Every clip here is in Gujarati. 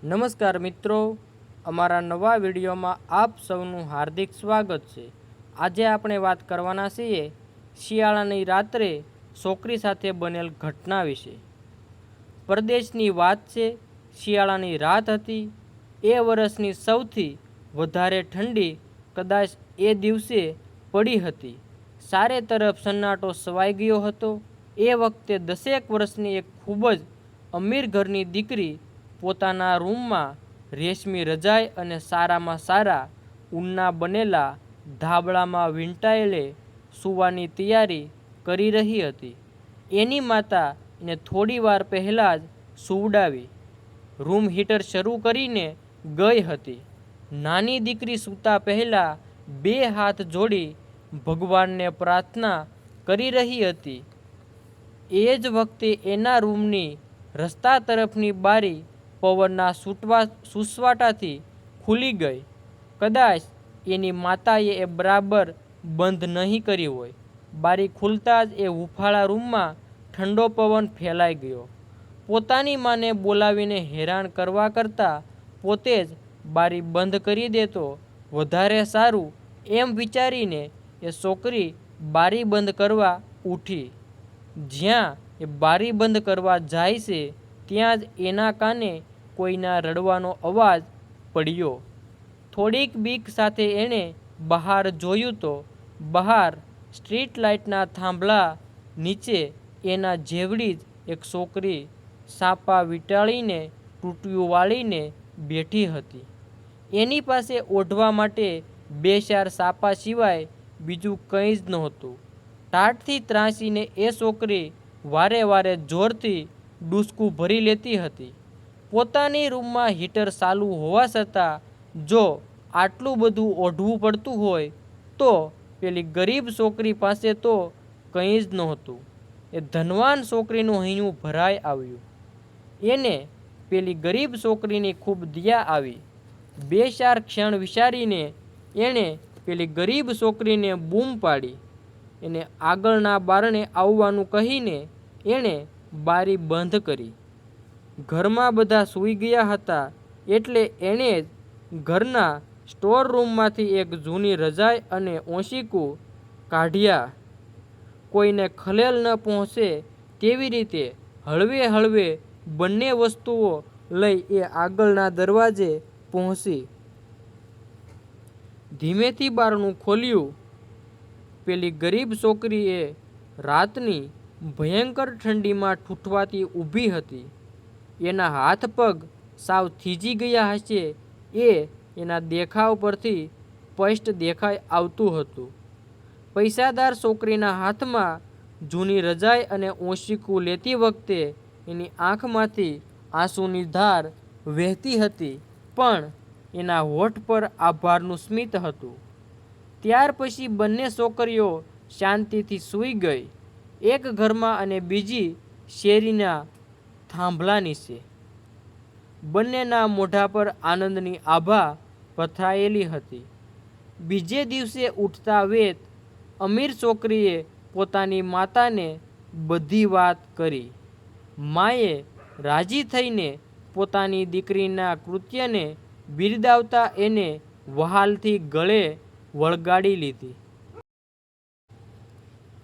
નમસ્કાર મિત્રો, અમારા નવા વિડીયોમાં આપ સૌનું હાર્દિક સ્વાગત છે. આજે આપણે વાત કરવાના છીએ શિયાળાની રાત્રે છોકરી સાથે બનેલ ઘટના વિશે. પરદેશની વાત છે, શિયાળાની રાત હતી. એ વર્ષની સૌથી વધારે ઠંડી કદાચ એ દિવસે પડી હતી. સારે તરફ સન્નાટો સવાઈ ગયો હતો. એ વખતે દસેક વર્ષની એક ખૂબ જ અમીર ઘરની દીકરી પોતાના રૂમમાં રેશમી રજાઈ અને સારામાં સારા ઊનના બનેલા ધાબળામાં વીંટાયેલે સૂવાની તૈયારી કરી રહી હતી. એની માતા એને થોડી વાર પહેલાં જ સુવડાવી. રૂમ હીટર શરૂ કરીને ગઈ હતી. નાની દીકરી સૂતા પહેલાં બે હાથ જોડી ભગવાનને પ્રાર્થના કરી રહી હતી. એ જ વખતે એના રૂમની રસ્તા તરફની બારી પવનના સૂટવા સુસવાટાથી ખુલી ગઈ. કદાચ એની માતાએ એ બરાબર બંધ નહીં કરી હોય. બારી ખુલતા જ એ હુફાળા રૂમમાં ઠંડો પવન ફેલાઈ ગયો. પોતાની માને બોલાવીને હેરાન કરવા કરતાં પોતે જ બારી બંધ કરી દેતો. વધારે સારું એમ વિચારીને એ છોકરી બારી બંધ કરવા ઊઠી જ્યાં એ બારી બંધ કરવા જાય છે ત્યાં જ એના કાને કોઈના રડવાનો અવાજ પડ્યો. થોડીક બીક સાથે એણે બહાર જોયું તો બહાર સ્ટ્રીટ લાઇટના થાંભલા નીચે એના જેવડી જ એક છોકરી સાપા વીંટાળીને તૂટ્યું વાળીને બેઠી હતી. એની પાસે ઓઢવા માટે બે ચાર સાપા સિવાય બીજું કંઈ જ નહોતું. ટાટથી ત્રાસીને એ છોકરી વારે વારે જોરથી ડૂસકું ભરી લેતી હતી. પોતાની રૂમમાં હીટર ચાલુ હોવા છતાં, જો આટલું બધું ઓઢવું પડતું હોય, તો પેલી ગરીબ છોકરી પાસે તો કંઈ જ નહોતું. એ ધનવાન છોકરીનું હૈયું ભરાઈ આવ્યું. એને પેલી ગરીબ છોકરીની ખૂબ દયા આવી. બે ચાર ક્ષણ વિચારીને એણે પેલી ગરીબ છોકરીને બૂમ પાડી. એને આગળના બારણે આવવાનું કહીને એણે બારી બંધ કરી. ઘરમાં બધા સૂઈ ગયા હતા એટલે એણે જ ઘરના સ્ટોર રૂમમાંથી એક જૂની રજાઈ અને ઓશીકું કાઢ્યા. કોઈને ખલેલ ન પહોંચે તેવી રીતે હળવે હળવે બંને વસ્તુઓ લઈ એ આગળના દરવાજે પહોંચી. ધીમેથી બારણું ખોલ્યું. પેલી ગરીબ છોકરીએ રાતની ભયંકર ઠંડીમાં ઠૂઠવાતી ઊભી હતી. એના હાથ પગ સાવ થીજી ગયા હશે એ એના દેખાવ પરથી સ્પષ્ટ દેખાઈ આવતું હતું. પૈસાદાર છોકરીના હાથમાં જૂની રજાઈ અને ઓશીકું લેતી વખતે એની આંખમાંથી આંસુની ધાર વહેતી હતી, પણ એના હોઠ પર આભારનું સ્મિત હતું. ત્યાર પછી બંને છોકરીઓ શાંતિથી સૂઈ ગઈ. એક ઘરમાં અને બીજી શેરીના થાંભલાની છે. બંનેના મોઢા પર આનંદની આભા પથરાયેલી હતી. બીજે દિવસે ઉઠતા વેત અમીર છોકરીએ પોતાની માતાને બધી વાત કરી. માએ રાજી થઈને પોતાની દીકરીના કૃત્યને બિરદાવતા એને વહાલથી ગળે વળગાડી લીધી.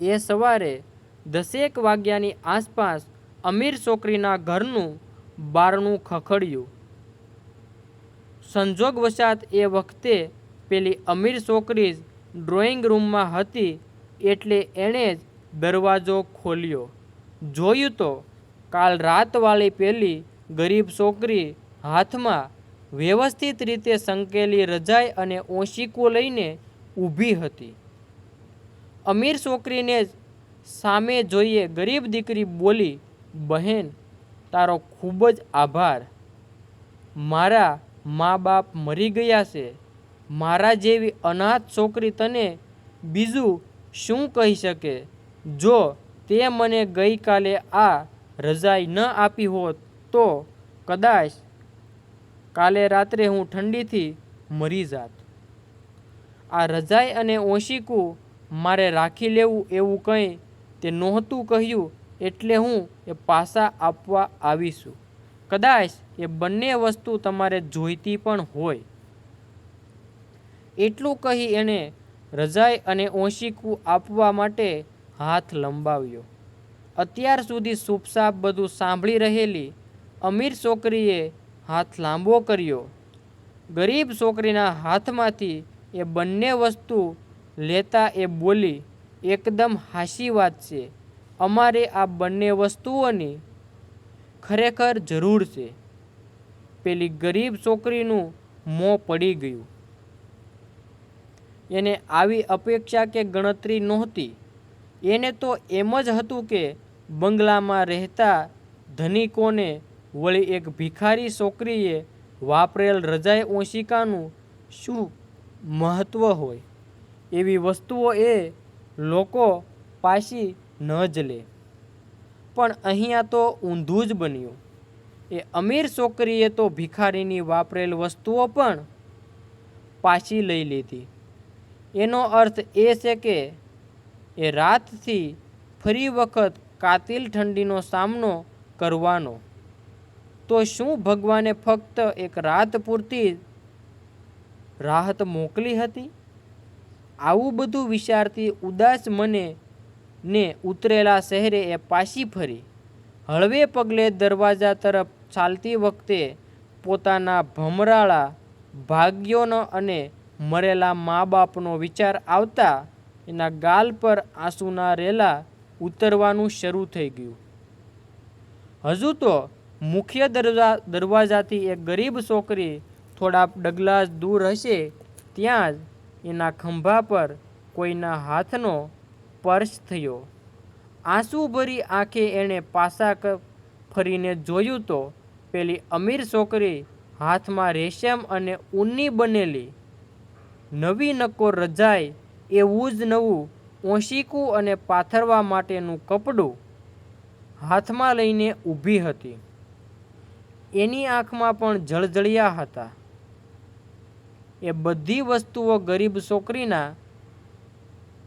એ સવારે દસેક વાગ્યાની આસપાસ અમીર છોકરીના ઘરનું બારણું ખખડ્યું. સંજોગવશાત એ વખતે પેલી અમીર છોકરી જ ડ્રોઈંગ રૂમમાં હતી એટલે એણે જ દરવાજો ખોલ્યો. જોયું તો કાલ રાતવાળી પેલી ગરીબ છોકરી હાથમાં વ્યવસ્થિત રીતે સંકેલી રજાઈ અને ઓશીકો લઈને ઊભી હતી. અમીર છોકરીને જ સામે જોઈએ ગરીબ દીકરી બોલી, બહેન, તારો ખૂબ જ આભાર. મારા મા બાપ મરી ગયા છે. મારા જેવી અનાથ છોકરી તને બીજું શું કહી શકે? જો તે મને ગઈકાલે આ રજાઈ ન આપી હોત, તો કદાચ કાલે રાત્રે હું ઠંડીથી મરી જાત. આ રજાઈ અને ઓશીકું મારે રાખી લેવું એવું કંઈ તે નહોતું કહ્યું એટલે હું એ પાસા આપવા આવીશું. કદાચ એ બંને વસ્તુ તમારે જોઈતી પણ હોય. એટલું કહી એણે રજાઈ અને ઓશીકું આપવા માટે હાથ લંબાવ્યો. અત્યાર સુધી સુપસાપ બધું સાંભળી રહેલી અમીર છોકરીએ હાથ લાંબો કર્યો. ગરીબ છોકરીના હાથમાંથી એ બંને વસ્તુ લેતા એ બોલી એકદમ હાસી વાત છે. અમારે આ બંને વસ્તુઓની ખરેખર જરૂર છે. પેલી ગરીબ છોકરીનું મોં પડી ગયું. એને આવી અપેક્ષા કે ગણતરી નહોતી. એને તો એમ જ હતું કે બંગલામાં રહેતા ધનિકોને વળી એક ભિખારી છોકરીએ વાપરેલ રજાઈ ઓશિકાનું શું મહત્ત્વ હોય? એવી વસ્તુઓ એ લોકો પાછી ન જ લે પણ અહીંયા તો ઊંધું જ બન્યું. એ અમીર છોકરીએ તો ભિખારીની વાપરેલ વસ્તુઓ પણ પાછી લઈ લીધી. એનો અર્થ એ છે કે એ રાતથી ફરી વખત કાતિલ ઠંડીનો સામનો કરવાનો. તો શું ભગવાને ફક્ત એક રાત પૂરતી રાહત મોકલી હતી? આવું બધું વિચારતી ઉદાસ મને ને ઉતરેલા શહેરે એ પાછી ફરી. હળવે પગલે દરવાજા તરફ ચાલતી વખતે પોતાના ભમરાળા ભાગ્યોનો અને મરેલા મા બાપનો વિચાર આવતા એના ગાલ પર આંસુના રેલા ઉતરવાનું શરૂ થઈ ગયું. હજુ તો મુખ્ય દરવા દરવાજાથી એક ગરીબ છોકરી થોડા ડગલા દૂર હશે ત્યાં જ એના ખંભા પર કોઈના હાથનો સ્પર્શ થયો. આંસુભરી આંખે એણે પાસા ફરીને જોયું તો પેલી અમીર છોકરી હાથમાં રેશમ અને ઊનની બનેલી નવી નકો રજાય એવું જ નવું ઓશીકું અને પાથરવા માટેનું કપડું હાથમાં લઈને ઊભી હતી. એની આંખમાં પણ જળજળિયા હતા. એ બધી વસ્તુઓ ગરીબ છોકરીના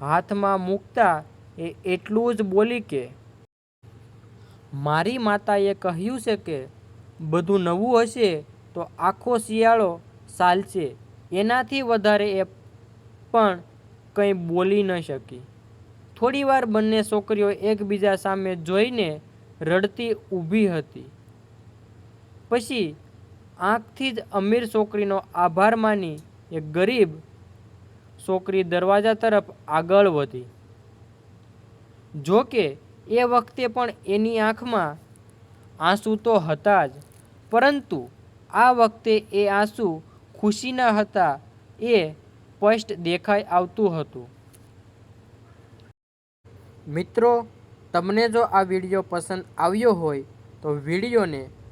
હાથમાં મૂકતા એ એટલું જ બોલી કે, મારી માતાએ કહ્યું છે કે, બધું નવું હશે તો આખો શિયાળો ચાલશે. એનાથી વધારે એ પણ કંઈ બોલી ન શકી. થોડીવાર બંને છોકરીઓ એકબીજા સામે જોઈને રડતી ઊભી હતી. પછી આંખથી જ અમીર છોકરીનો આભાર માની એક ગરીબ છોકરી દરવાજા તરફ આગળ વધી. જો કે એ વખતે પણ એની આંખમાં આંસુ તો હતા જ, પરંતુ આ વખતે એ આંસુ ખુશીના હતા એ સ્પષ્ટ દેખાઈ આવતું હતું. મિત્રો, તમને જો આ વીડિયો પસંદ આવ્યો હોય તો વિડીયોને